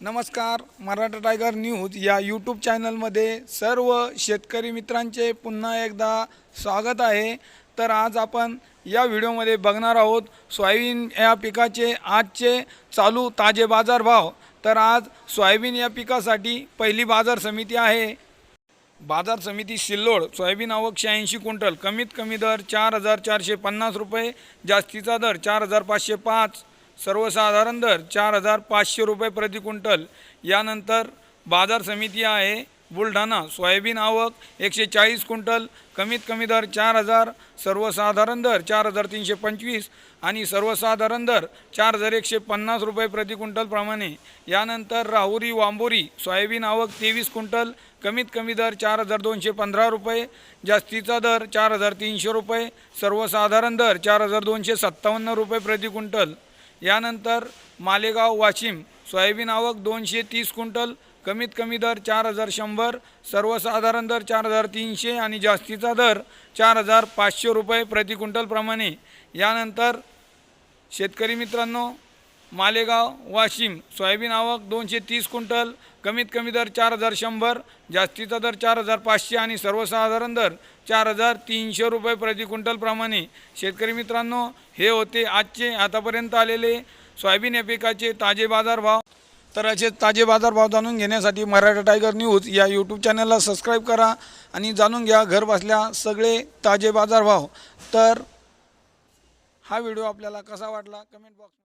नमस्कार Maratha tiger news या YouTube चॅनलमध्ये सर्व शेतकरी मित्रांचे पुन्हा एकदा स्वागत आहे. तर आज आपण या व्हिडिओमध्ये बघणार आहोत सोयाबीन या पिकाचे आजचे चालू ताजे बाजारभाव तर आज सोयाबीन या पिकासाठी पहिली बाजार समिती आहे. बाजार समिती सिल्लोड सोयाबीन आवक शहाऐंशी क्विंटल कमीत कमी दर चार हजार चारशे पन्नास रुपये जास्तीचा दर चार हजार पाचशे पाच. सर्वसाधारण दर चार हजार पाचशे रुपये प्रति क्विंटल. यानंतर बाजार समिती आहे बुलढाणा सोयाबीन आवक एकशे चाळीस क्विंटल कमीत कमी दर चार हजार सर्वसाधारण दर चार हजार तीनशे पंचवीस आणि सर्वसाधारण दर चार हजार एकशे पन्नास रुपये प्रति क्विंटलप्रमाणे यानंतर राहुरी वांबोरी सोयाबीन आवक तेवीस क्विंटल कमीत कमी दर चार हजार दोनशे पंधरा रुपये जास्तीचा दर चार हजार तीनशे रुपये सर्वसाधारण दर चार हजार दोनशे सत्तावन्न रुपये प्रति क्विंटल. यानंतर मालेगाव वाशिम सोयाबीन आवक दोनशे तीस क्विंटल कमीत कमी दर चार हजार शंभर सर्वसाधारण दर चार हजार तीनशे आणि जास्तीचा दर चार हजार पाचशे रुपये प्रति क्विंटलप्रमाणे यानंतर शेतकरी मित्रांनो मालेगाव वाशिम. सोयाबीन आवक दोनशे तीस क्विंटल कमीत कमी दर चार हजार शंभर जास्तीचा दर चार हजार पाचशे आणि सर्वसाधारण दर चार हजार तीनशे रुपये प्रति क्विंटलप्रमाणे शेतकरी मित्रांनो हे होते आजचे आतापर्यंत आलेले सोयाबीन या पिकाचे ताजे बाजारभाव तर असे ताजे बाजारभाव जाणून घेण्यासाठी मराठा टायगर न्यूज या यूट्यूब चॅनलला सबस्क्राईब करा आणि जाणून घ्या घर बसल्या सगळे ताजे बाजारभाव तर हा व्हिडिओ आपल्याला कसा वाटला? Comment box